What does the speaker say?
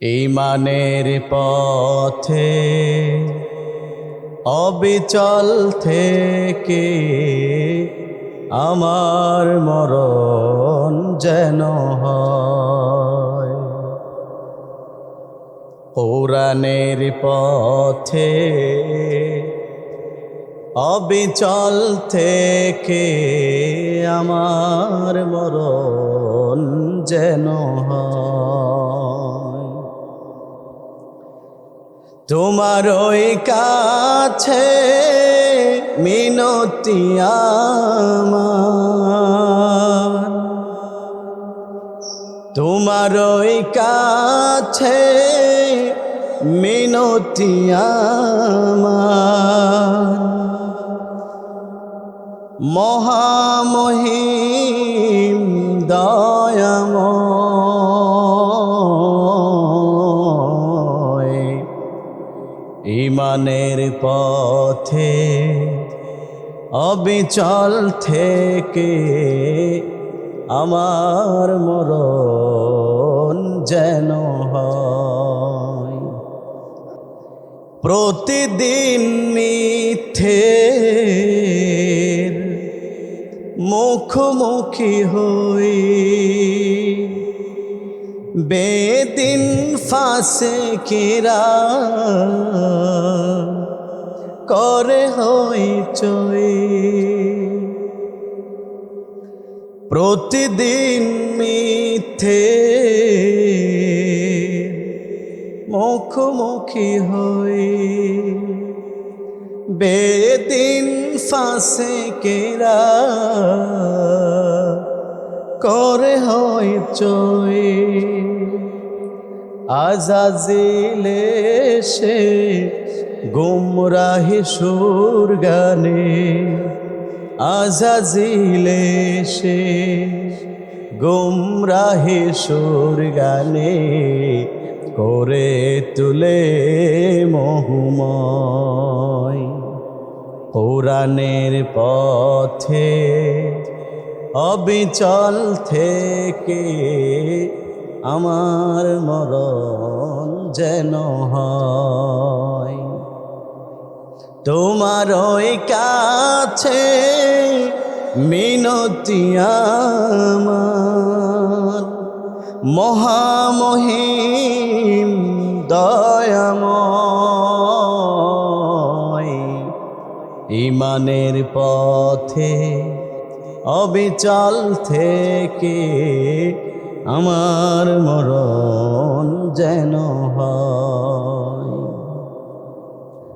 ইমানের পথে অবিচল থেকে আমার মরণ যেন পৌরাণের পথে অবিচল থেকে আমার মরণ যেন হয়। তোমার ওই কাছে মিনতি তোমার ওই কাছে মিনতি আমার। মহামহিম ইমানের পথে অবিচল থেকে আমার মরণ যেন প্রতিদিন মিথ্যে মুখোমুখি হই। বেদিন ফাঁসে কিরা করে হই চই প্রতিদিন মিথ্যে মুখোমুখি হই। বেদিন ফাঁসে কেরা করে হয় চই আজাজিলে সে গুমরাহি সুর গানে আজাজিলে সে। গুমরাহি সুর গানে করে তুলে মহুময়। কোরআনের পথে অবিচল থেকে আমার মরণ যেন হয়। তোমার ওই কাছে মিনতি আমার। মহামহিম দয়াময় ইমানের পথে অবিচল থেকে আমার হয়